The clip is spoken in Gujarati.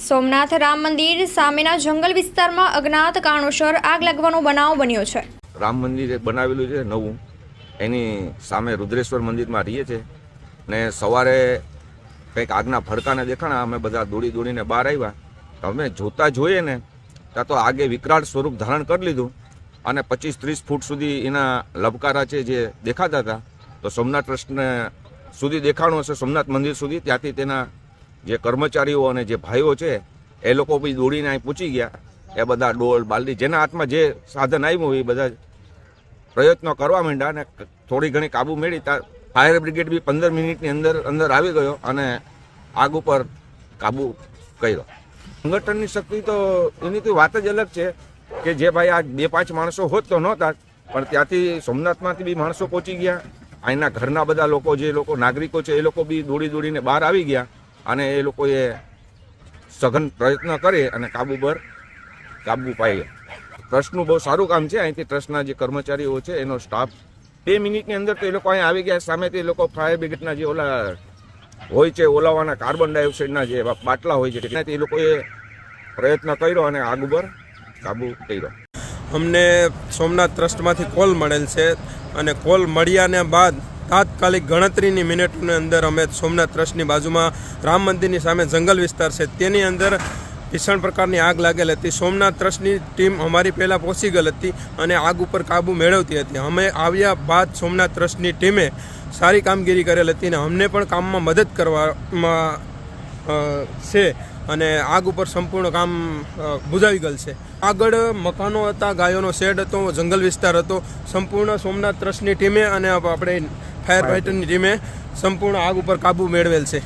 સોમનાથ રામ મંદિર સામેના જંગલ વિસ્તારમાં અજ્ઞાત કારણોસર આગ લાગવાનો બનાવ બન્યો છે. રામ મંદિર બનાવેલું છે નવું. એની સામે રુદ્રેશ્વર મંદિરમાં રહીએ છે ને સવારે કંઈક આગના ફડકાને દેખાણા અમે બધા દોડી દોડીને બહાર આવ્યા. તો અમે જોતા જોઈએ ને, ત્યાં તો આગે વિકરાળ સ્વરૂપ ધારણ કરી લીધું. અને પચીસ ત્રીસ ફૂટ સુધી એના લબકારા છે જે દેખાતા હતા. તો સોમનાથ ટ્રસ્ટને સુધી દેખાણું હશે, સોમનાથ મંદિર સુધી. ત્યાંથી તેના જે કર્મચારીઓ અને જે ભાઈઓ છે, એ લોકો બી દોડીને અહીં પૂછી ગયા. એ બધા ડોલ બાલડી, જેના હાથમાં જે સાધન આવ્યું એ બધા પ્રયત્નો કરવા માંડ્યા અને થોડી ઘણી કાબુ મેળવી. ત્યાં ફાયર બ્રિગેડ બી પંદર મિનિટની અંદર અંદર આવી ગયો અને આગ ઉપર કાબુ કર્યો. સંગઠનની શક્તિ તો એની તો વાત જ અલગ છે કે જે ભાઈ આ બે પાંચ માણસો હોત તો નહોતા, પણ ત્યાંથી સોમનાથમાંથી બી માણસો પહોંચી ગયા. અહીંના ઘરના બધા લોકો, જે લોકો નાગરિકો છે, એ લોકો બી દોડી દોડીને બહાર આવી ગયા. અને એ લોકોએ સઘન પ્રયત્ન કરી અને કાબુ પર કાબુ પાઈ ટ્રસ્ટનું બહુ સારું કામ છે. અહીંથી ટ્રસ્ટના જે કર્મચારીઓ છે, એનો સ્ટાફ બે મિનિટની અંદર તો એ લોકો અહીં આવી ગયા. સામે તે લોકો ફાયર બ્રિગેડના જે ઓલા હોય છે, ઓલાવાના કાર્બન ડાયોક્સાઇડના જે બાટલા હોય છે એ લોકોએ પ્રયત્ન કર્યો અને આગ ઉપર કાબુ કર્યો. અમને સોમનાથ ટ્રસ્ટમાંથી કોલ મળેલ છે અને કોલ મળ્યાને બાદ તાત્કાલિક ગણતરીની મિનિટની અંદર અમે સોમનાથ ટ્રસ્ટની બાજુમાં રામ મંદિરની સામે જંગલ વિસ્તાર છે. તેની અંદર ભીષણ પ્રકારની આગ લાગેલ હતી. સોમનાથ ટ્રસ્ટની ટીમ અમારી પહેલાં પહોંચી ગયેલ હતી અને આગ ઉપર કાબૂ મેળવતી હતી. અમે આવ્યા બાદ સોમનાથ ટ્રસ્ટની ટીમે સારી કામગીરી કરેલ હતી અને અમને પણ કામમાં મદદ કરવામાં છે અને આગ ઉપર સંપૂર્ણ કામ બુજાવી ગયેલ છે. આગળ મકાનો હતા, ગાયોનો શેડ હતો, જંગલ વિસ્તાર હતો. સંપૂર્ણ સોમનાથ ટ્રસ્ટની ટીમે અને આપણે ફાયર ફાઇટરની ટીમે સંપૂર્ણ આગ ઉપર કાબુ મેળવેલ છે.